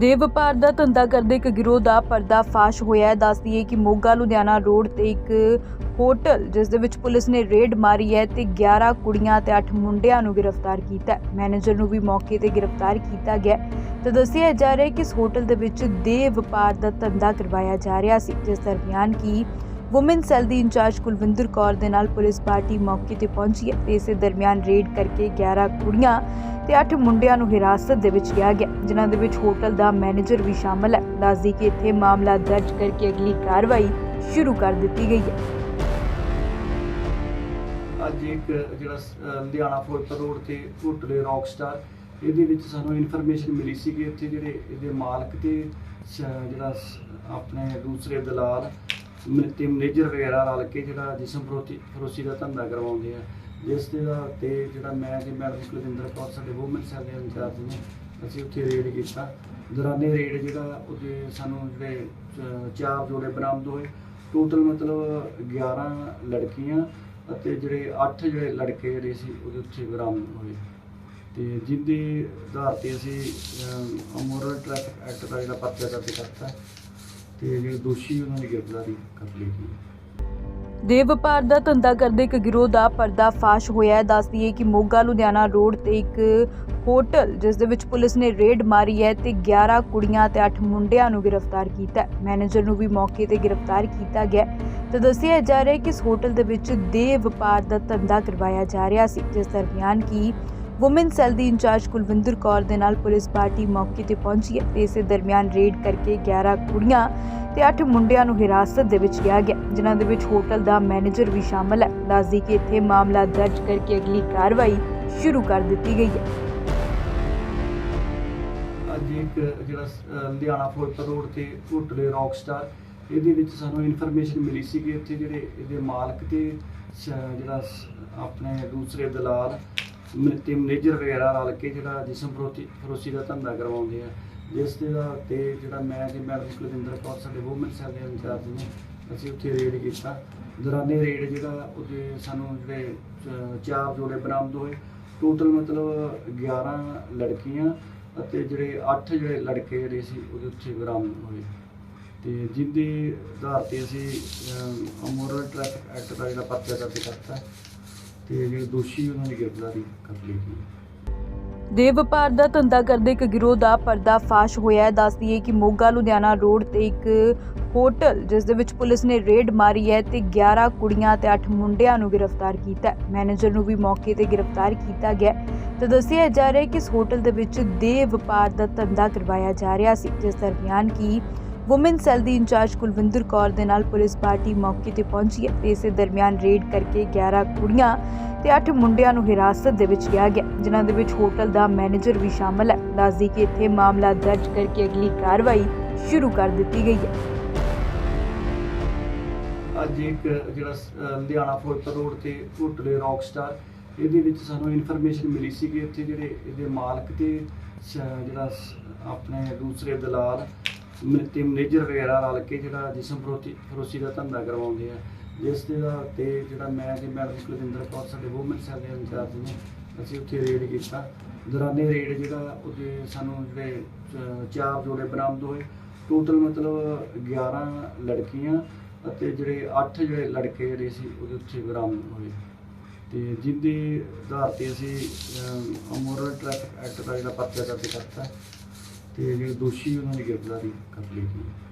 ਦੇ ਵਪਾਰ ਦਾ ਧੰਦਾ ਕਰਦੇ ਇੱਕ ਗਿਰੋਹ ਦਾ ਪਰਦਾਫਾਸ਼ ਹੋਇਆ ਹੈ। ਦੱਸਦੀ ਹੈ ਕਿ ਮੋਗਾ, ਲੁਧਿਆਣਾ ਰੋਡ ਤੇ ਇੱਕ ਹੋਟਲ, ਜਿਸ ਦੇ ਵਿੱਚ ਪੁਲਿਸ ਨੇ ਰੇਡ ਮਾਰੀ ਹੈ ਤੇ 11 ਕੁੜੀਆਂ ਤੇ 8 ਮੁੰਡਿਆਂ ਨੂੰ ਗ੍ਰਿਫਤਾਰ ਕੀਤਾ ਹੈ। ਮੈਨੇਜਰ ਨੂੰ ਵੀ ਮੌਕੇ ਤੇ ਗ੍ਰਿਫਤਾਰ ਕੀਤਾ ਗਿਆ ਹੈ। ਤੇ ਦੱਸਿਆ ਜਾ ਰਿਹਾ ਹੈ ਕਿ ਇਸ ਹੋਟਲ ਦੇ ਵਿੱਚ ਦੇ ਵਪਾਰ ਦਾ ਧੰਦਾ ਕਰਵਾਇਆ ਜਾ ਰਿਹਾ ਸੀ, ਜਿਸ ਦਰਮਿਆਨ ਕੀ ਵੂਮਨ ਸੈੱਲ ਦੀ ਇੰਚਾਰਜ ਕੁਲਵਿੰਦਰ ਕੌਰ ਦੇ ਨਾਲ ਪੁਲਿਸ ਪਾਰਟੀ ਮੌਕੇ ਤੇ ਪਹੁੰਚੀ ਹੈ। ਤੇ ਇਸੇ ਦਰਮਿਆਨ ਰੇਡ ਕਰਕੇ 11 ਕੁੜੀਆਂ ਤੇ 8 ਮੁੰਡਿਆਂ ਨੂੰ ਹਿਰਾਸਤ ਦੇ ਵਿੱਚ ਲਿਆ ਗਿਆ, ਜਿਨ੍ਹਾਂ ਦੇ ਵਿੱਚ ਹੋਟਲ ਦਾ ਮੈਨੇਜਰ ਵੀ ਸ਼ਾਮਲ ਹੈ। ਦੱਸਦੀ ਕਿ ਇੱਥੇ ਮਾਮਲਾ ਦਰਜ ਕਰਕੇ ਅਗਲੀ ਕਾਰਵਾਈ ਸ਼ੁਰੂ ਕਰ ਦਿੱਤੀ ਗਈ ਹੈ। ਅੱਜ ਇੱਕ ਜਿਹੜਾ ਸ- ਅਹ, ਲੁਧਿਆਣਾ ਫੋਰਟ ਰੋਡ ਤੇ ਹੋਟਲ ਹੈ ਰੌਕ ਸਟਾਰ, ਇਹਦੇ ਵਿੱਚ ਸਾਨੂੰ ਇਨਫੋਰਮੇਸ਼ਨ ਮਿਲੀ ਸੀ ਕਿ ਇੱਥੇ ਜਿਹੜੇ ਇਹਦੇ ਮਾਲਕ ਤੇ, ਸ- ਜਿਹੜਾ ਸ- ਆਪਣੇ ਦੂਸਰੇ ਦਲਾਲ ਮ- ਤੇ ਮੈਨੇਜਰ ਵਗੈਰਾ ਰਲ ਕੇ ਜਿਹੜਾ ਜਿਸਮ ਫਰੋਤੀ ਫਰੋਸੀ ਦਾ ਧੰਦਾ ਕਰਵਾਉਂਦੇ ਆ। ਜਿਸ ਦੇ ਦਾ ਤੇ ਜਿਹੜਾ ਮੈਂ ਤੇ ਮੈਡਮ ਕੁਲਵਿੰਦਰ ਕੌਰ, ਸਾਡੇ ਵੂਮਨ ਸੈੱਲ ਦੇ ਇੰਚਾਰਜ ਨੇ, ਅਸੀਂ ਉੱਥੇ ਰੇਡ ਕੀਤਾ। ਦੌਰਾਨੇ ਰੇਡ ਜਿਹੜਾ ਉਹਦੇ ਸਾਨੂੰ ਜਿਹੜੇ ਚਾਰ ਜੋੜੇ ਬਰਾਮਦ ਹੋਏ। ਟੋਟਲ ਮਤਲਬ 11 ਲੜਕੀਆਂ ਅਤੇ ਜਿਹੜੇ 8 ਜਿਹੜੇ ਲੜਕੇ ਜਿਹੜੇ ਸੀ, ਉਹਦੇ ਉੱਥੇ ਬਰਾਮਦ ਹੋਏ। ਤੇ ਜਿਹਦੇ ਆਧਾਰ ਤੇ ਅਸੀਂ ਅਮੋਰਲ ਟ੍ਰੈਫਿਕ ਐਕਟ ਦਾ ਜਿਹੜਾ ਪਰਚਾ ਦਰਜ ਕਰਤਾ। ਤੇ ਜਿਹੜੇ ਦੋਸ਼ੀ ਉਹਨਾਂ ਦੀ ਗ੍ਰਿਫਤਾਰੀ ਕਰ ਲਈ ਗਈ ਦੇ ਵਪਾਰ ਦਾ ਧੰਦਾ ਕਰਦੇ ਇੱਕ ਗਿਰੋਹ ਦਾ ਪਰਦਾਫਾਸ਼ ਹੋਇਆ ਹੈ। ਦੱਸਦੀ ਹੈ ਕਿ ਮੋਗਾ ਲੁਧਿਆਣਾ ਰੋਡ ਤੇ ਇੱਕ ਹੋਟਲ, ਜਿਸ ਦੇ ਵਿੱਚ ਪੁਲਿਸ ਨੇ ਰੇਡ ਮਾਰੀ ਹੈ ਤੇ 11 ਕੁੜੀਆਂ ਤੇ 8 ਮੁੰਡਿਆਂ ਨੂੰ ਗ੍ਰਿਫਤਾਰ ਕੀਤਾ ਹੈ। ਮੈਨੇਜਰ ਨੂੰ ਵੀ ਮੌਕੇ ਤੇ ਗ੍ਰਿਫਤਾਰ ਕੀਤਾ ਗਿਆ ਤੇ ਦੱਸਿਆ ਜਾ ਰਿਹਾ ਹੈ ਕਿ ਇਸ ਹੋਟਲ ਦੇ ਵਿੱਚ ਦੇ ਵਪਾਰ ਦਾ ਧੰਦਾ ਕਰਵਾਇਆ ਜਾ ਰਿਹਾ ਸੀ, ਜਿਸ ਦਰਮਿਆਨ ਕੀ ਵੂਮਨ ਸੈੱਲ ਦੀ ਇੰਚਾਰਜ ਕੁਲਵਿੰਦਰ ਕੌਰ ਦੇ ਨਾਲ ਪੁਲਿਸ ਪਾਰਟੀ ਮੌਕੇ ਤੇ ਪਹੁੰਚੀ ਹੈ। ਤੇ ਇਸੇ ਦਰਮਿਆਨ ਰੇਡ ਕਰਕੇ 11 ਕੁੜੀਆਂ ਤੇ 8 ਮੁੰਡਿਆਂ ਨੂੰ ਹਿਰਾਸਤ ਦੇ ਵਿੱਚ ਲਿਆ ਗਿਆ, ਜਿਨ੍ਹਾਂ ਦੇ ਵਿੱਚ ਹੋਟਲ ਦਾ ਮੈਨੇਜਰ ਵੀ ਸ਼ਾਮਲ ਹੈ। ਦੱਸਦੀ ਕਿ ਇੱਥੇ ਮਾਮਲਾ ਦਰਜ ਕਰਕੇ ਅਗਲੀ ਕਾਰਵਾਈ ਸ਼ੁਰੂ ਕਰ ਦਿੱਤੀ ਗਈ ਹੈ। ਅੱਜ ਇੱਕ ਜਿਹੜਾ ਸ- ਅਹ, ਲੁਧਿਆਣਾ ਫੋਰਟ ਰੋਡ ਤੇ ਹੋਟਲ ਹੈ ਰੌਕ ਸਟਾਰ, ਇਹਦੇ ਵਿੱਚ ਸਾਨੂੰ ਇਨਫੋਰਮੇਸ਼ਨ ਮਿਲੀ ਸੀ ਕਿ ਇੱਥੇ ਜਿਹੜੇ ਇਹਦੇ ਮਾਲਕ ਤੇ, ਸ- ਜਿਹੜਾ ਸ- ਆਪਣੇ ਦੂਸਰੇ ਦਲਾਲ ਮ- ਤੇ ਮੈਨੇਜਰ ਵਗੈਰਾ ਰਲ ਕੇ ਜਿਹੜਾ ਜਿਸਮ ਫਰੋਤੀ ਫਰੋਸੀ ਦਾ ਧੰਦਾ ਕਰਵਾਉਂਦੇ ਆ। ਜਿਸ ਦੇ ਆਧਾਰ ਤੇ ਜਿਹੜਾ ਮੈਂ ਤੇ ਮੈਡਮ ਕੁਲਵਿੰਦਰ ਕੌਰ, ਸਾਡੇ ਵੂਮਨ ਸੈੱਲ ਦੇ ਇੰਚਾਰਜ ਨੇ, ਅਸੀਂ ਉੱਥੇ ਰੇਡ ਕੀਤਾ। ਦੌਰਾਨੇ ਰੇਡ ਜਿਹੜਾ ਉਹਦੇ ਸਾਨੂੰ ਜਿਹੜੇ ਚਾਰ ਜੋੜੇ ਬਰਾਮਦ ਹੋਏ। ਟੋਟਲ ਮਤਲਬ 11 ਲੜਕੀਆਂ ਅਤੇ ਜਿਹੜੇ 8 ਜਿਹੜੇ ਲੜਕੇ ਜਿਹੜੇ ਸੀ, ਉਹਦੇ ਉੱਥੇ ਬਰਾਮਦ ਹੋਏ। ਤੇ ਜਿਹਦੇ ਆਧਾਰ ਤੇ ਅਸੀਂ ਅਮੋਰਲ ਟ੍ਰੈਫਿਕ ਐਕਟ ਦਾ ਜਿਹੜਾ ਪਰਚਾ ਦਰਜ ਕਰਤਾ। ਤੇ ਜਿਹੜੇ ਦੋਸ਼ੀ ਉਹਨਾਂ ਦੀ ਗ੍ਰਿਫਤਾਰੀ ਕਰ ਲਈ ਗਈ ਦੇ ਵਪਾਰ ਦਾ ਧੰਦਾ ਕਰਦੇ ਇੱਕ ਗਿਰੋਹ ਦਾ ਪਰਦਾਫਾਸ਼ ਹੋਇਆ ਹੈ। ਦੱਸਦੀ ਹੈ ਕਿ ਮੋਗਾ, ਲੁਧਿਆਣਾ ਰੋਡ ਤੇ ਇੱਕ ਹੋਟਲ, ਜਿਸ ਦੇ ਵਿੱਚ ਪੁਲਿਸ ਨੇ ਰੇਡ ਮਾਰੀ ਹੈ ਤੇ 11 ਕੁੜੀਆਂ ਤੇ 8 ਮੁੰਡਿਆਂ ਨੂੰ ਗ੍ਰਿਫਤਾਰ ਕੀਤਾ ਮੈਨੇਜਰ ਨੂੰ ਵੀ ਮੌਕੇ ਤੇ ਗ੍ਰਿਫਤਾਰ ਕੀਤਾ ਗਿਆ ਹੈ। ਤੇ ਦੱਸਿਆ ਜਾ ਰਿਹਾ ਹੈ ਕਿ ਇਸ ਹੋਟਲ ਦੇ ਵਿੱਚ ਦੇ ਵਪਾਰ ਦਾ ਧੰਦਾ ਕਰਵਾਇਆ ਜਾ ਰਿਹਾ ਸੀ, ਜਿਸ ਦਰਮਿਆਨ ਕੀ ਵੂਮਨ ਸੈੱਲ ਦੀ ਇੰਚਾਰਜ ਕੁਲਵਿੰਦਰ ਕੌਰ ਦੇ ਨਾਲ ਪੁਲਿਸ ਪਾਰਟੀ ਮੌਕੇ ਤੇ ਪਹੁੰਚੀ ਹੈ ਤੇ ਇਸੇ ਦਰਮਿਆਨ ਰੇਡ ਕਰਕੇ 11 ਕੁੜੀਆਂ ਤੇ 8 ਮੁੰਡਿਆਂ ਨੂੰ ਹਿਰਾਸਤ ਦੇ ਵਿੱਚ ਲਿਆ ਗਿਆ, ਜਿਨ੍ਹਾਂ ਦੇ ਵਿੱਚ ਹੋਟਲ ਦਾ ਮੈਨੇਜਰ ਵੀ ਸ਼ਾਮਲ ਹੈ। ਦੱਸਦੀ ਕਿ ਇੱਥੇ ਮਾਮਲਾ ਦਰਜ ਕਰਕੇ ਅਗਲੀ ਕਾਰਵਾਈ ਸ਼ੁਰੂ ਕਰ ਦਿੱਤੀ ਗਈ ਹੈ। ਅੱਜ ਇੱਕ ਜਿਹੜਾ ਸ- ਅਹ, ਲੁਧਿਆਣਾ ਫੋਰਟ ਰੋਡ ਤੇ ਹੋਟਲ ਹੈ ਰੌਕ ਸਟਾਰ, ਇਹਦੇ ਵਿੱਚ ਸਾਨੂੰ ਇਨਫੋਰਮੇਸ਼ਨ ਮਿਲੀ ਸੀ ਕਿ ਇੱਥੇ ਜਿਹੜੇ ਇਹਦੇ ਮਾਲਕ ਤੇ, ਸ- ਜਿਹੜਾ ਸ- ਆਪਣੇ ਦੂਸਰੇ ਦਲਾਲ ਮ- ਤੇ ਮੈਨੇਜਰ ਵਗੈਰਾ ਰਲ ਕੇ ਜਿਹੜਾ ਜਿਸਮ ਫਰੋਤੀ ਫਰੋਸੀ ਦਾ ਧੰਦਾ ਕਰਵਾਉਂਦੇ ਆ। ਜਿਸ ਦੇ ਆਧਾਰ ਤੇ ਜਿਹੜਾ ਮੈਂ ਤੇ ਮੈਡਮ ਕੁਲਵਿੰਦਰ ਕੌਰ, ਸਾਡੇ ਵੂਮਨ ਸੈੱਲ ਦੇ ਇੰਚਾਰਜ ਨੇ, ਅਸੀਂ ਉੱਥੇ ਰੇਡ ਕੀਤਾ। ਦੌਰਾਨੇ ਰੇਡ ਜਿਹੜਾ ਉਹਦੇ ਸਾਨੂੰ ਜਿਹੜੇ ਚਾਰ ਜੋੜੇ ਬਰਾਮਦ ਹੋਏ। ਟੋਟਲ ਮਤਲਬ 11 ਲੜਕੀਆਂ ਅਤੇ ਜਿਹੜੇ 8 ਜਿਹੜੇ ਲੜਕੇ ਜਿਹੜੇ ਸੀ, ਉਹਦੇ ਉੱਥੇ ਬਰਾਮਦ ਹੋਏ। ਤੇ ਜਿਹਦੇ ਆਧਾਰ ਤੇ ਅਸੀਂ ਅਮੋਰਲ ਟ੍ਰੈਫਿਕ ਐਕਟ ਦਾ ਜਿਹੜਾ ਪਰਚਾ ਦਰਜ ਕਰਤਾ। ਤੇ ਜਿਹੜੇ ਦੋਸ਼ੀ ਉਹਨਾਂ ਦੀ ਗ੍ਰਿਫਤਾਰੀ ਕਰ ਲਈ ਗਈ